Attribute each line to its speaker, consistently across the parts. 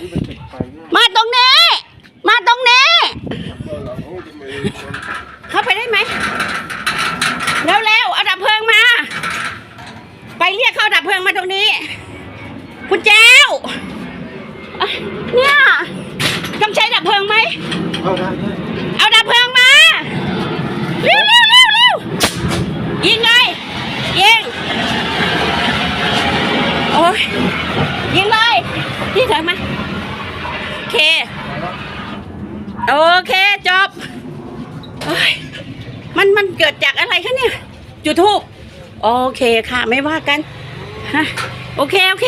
Speaker 1: นี่มันติดไฟมาก
Speaker 2: มาตรงนี้ มาตรงนี้
Speaker 1: เออโอ้ทำไมคน
Speaker 2: เข้าไปได้ไหมเร็วๆเอาดับเพลิงมา ไปเรียกเข้าดับเพลิงมาตรงนี้ คุณแจ้วอะเนี่ยต้องใช้ดับเพลิงไหม
Speaker 1: เอาได้ได้
Speaker 2: เอาดับเพลิงมา เร็วเร็วเร็วเร็วยิงเลยยิง โอ้ ยิงเลยยิงเถอะมาโอเค โอเค จบมันมันเกิดจากอะไรคะเนี่ย จุดทูบโอเคค่ะ ไม่ว่ากันฮะโอเค โอเค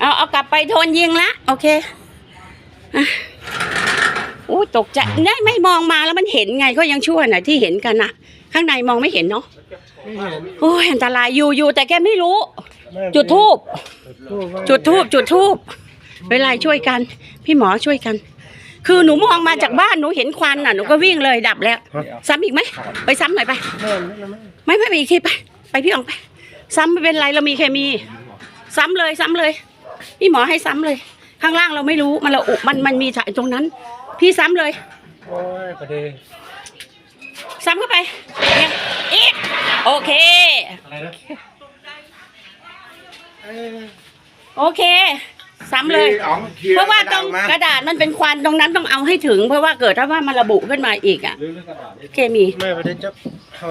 Speaker 2: เอาเอากลับไปโทนยิงละโอเคอู้ตกใจได้ไม่มองมาแล้วมันเห็นไงก็ยังชั่วหน่อยที่เห็นกันนะ ข้างในมองไม่เห็นเนาะ
Speaker 1: ไม่เห็น
Speaker 2: โอ้ยอันตรายอยู่อยู่แต่แกไม่รู้
Speaker 1: แม่
Speaker 2: จุดทูบ
Speaker 1: ทูบว่า
Speaker 2: จุดทูบจุดทูบเวลาช่วยกัน พี่หมอช่วยกัน คือหนูมองมาจากบ้านหนูเห็นควันน่ะหนูก็วิ่งเลยดับแล้ว ซ้ำอีกไหมไปซ้ำหน่อยไป
Speaker 1: แม่ไม่ไม่
Speaker 2: ไม่ไม่ไปอีกทีไปไปพี่อองไป ซ้ำไม่เป็นไรเรามีเคมี ซ้ำเลยซ้ำเลย พี่หมอให้ซ้ำเลย ข้างล่างเราไม่รู้มันเราอุมันมันมีสายตรงนั้น พี่ซ้ำเลย
Speaker 1: โอ้ยประเดี๋ยว
Speaker 2: ซ้ำเข้าไปยังอีกโอเค
Speaker 1: อะไรนะเอ้ย
Speaker 2: โอเค ซ้ำเลย
Speaker 1: มีอ๋องคลีย
Speaker 2: เพราะว่าตรง
Speaker 1: ม
Speaker 2: กระดาษมันเป็นควันตรงนั้นต้องเอาให้ถึง เพราะว่าเกิดถ้าว่ามันระบุขึ้นมาอีกอะเคมี
Speaker 1: แม่ประเด็นจะเอา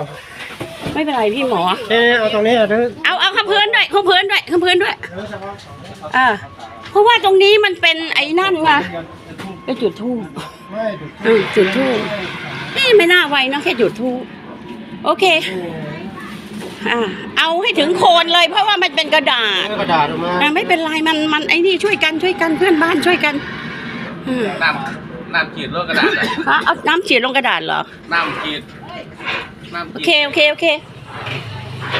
Speaker 2: ไม่เป็นไรพี่หมอ
Speaker 1: เอ๊ะเอาตรงนี้อะเด้อ
Speaker 2: เอาเอาข้าพื้นด้วยข้าพื้นด้วยข้าพื้นด้วย
Speaker 1: เด้อเฉพาะสอง
Speaker 2: อ่าเพราะว่าตรงนี้มันเป็นไอ้นั่นไงไปจุดทูบ
Speaker 1: ไม่ดู
Speaker 2: อืมจุดธูปนี่ ไม่น่าไวเนอะแค่จุดทูบโอเคอ่าเอาให้ถึงโคนเลยเพราะว่ามันเป็นกระดาษ
Speaker 1: กระดาษออกมา
Speaker 2: อะไม่เป็นไรมันมันไอ้นี่ช่วยกันช่วยกันเพื่อนบ้านช่วยกันอืม
Speaker 3: น้ำน้ำขีดรถกระดาษอะ
Speaker 2: อะเอาน้ำฉีดลงกระดาษเหรอ
Speaker 3: น้ำขีดน้ำ
Speaker 2: โอ
Speaker 3: ขีด
Speaker 2: เคโอเคโอเค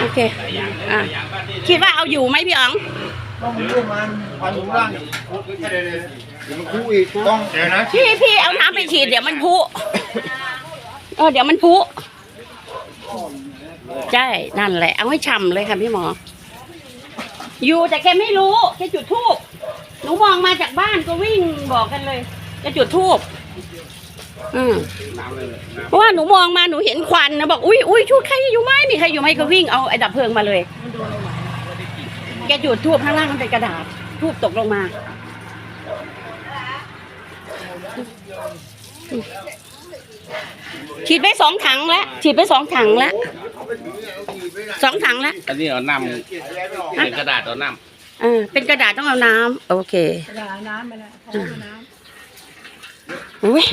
Speaker 2: โอเคอะคิดว่าเอาอยู่ไหมพี่อ๋อง
Speaker 1: ต้องรู้มันพันหูร่างอีกเดี๋ยวเดี๋ยวมันคู่อีกต้องเดี๋ยวนะ
Speaker 2: พี่พี่เอาน้ำไปฉีดเดี๋ยวมันพุ เออเดี๋ยวมันพุใช่นั่นแหละ เอาให้ฉ่ำเลยค่ะพี่หมอ อยู่แต่แกไม่รู้แกจุดทูบหนูมองมาจากบ้านก็วิ่งบอกกันเลยแกจุดทูบอืมเพราะว่าหนูมองมาหนูเห็นควันนะบอกอุ้ยอุ้ยชุดใครอยู่ไหมมีใครอยู่ไหมก็วิ่งเอาไอ้ดับเพลิงมาเลย แกจุดทูบข้างล่างมันเป็นกระดาษทูบตกลงมา ฉีดไปสองถังแล้วฉีดไปสองถังแล้วสองถังแล้ว
Speaker 3: อันนี้เอาน้ำเป็นกระดาษเอาน้
Speaker 2: เออเป็นกระดาษต้องเอาน้ำโอเค
Speaker 4: กระดาษน้ำไปแล้วขอน้ำ
Speaker 2: อุ้ย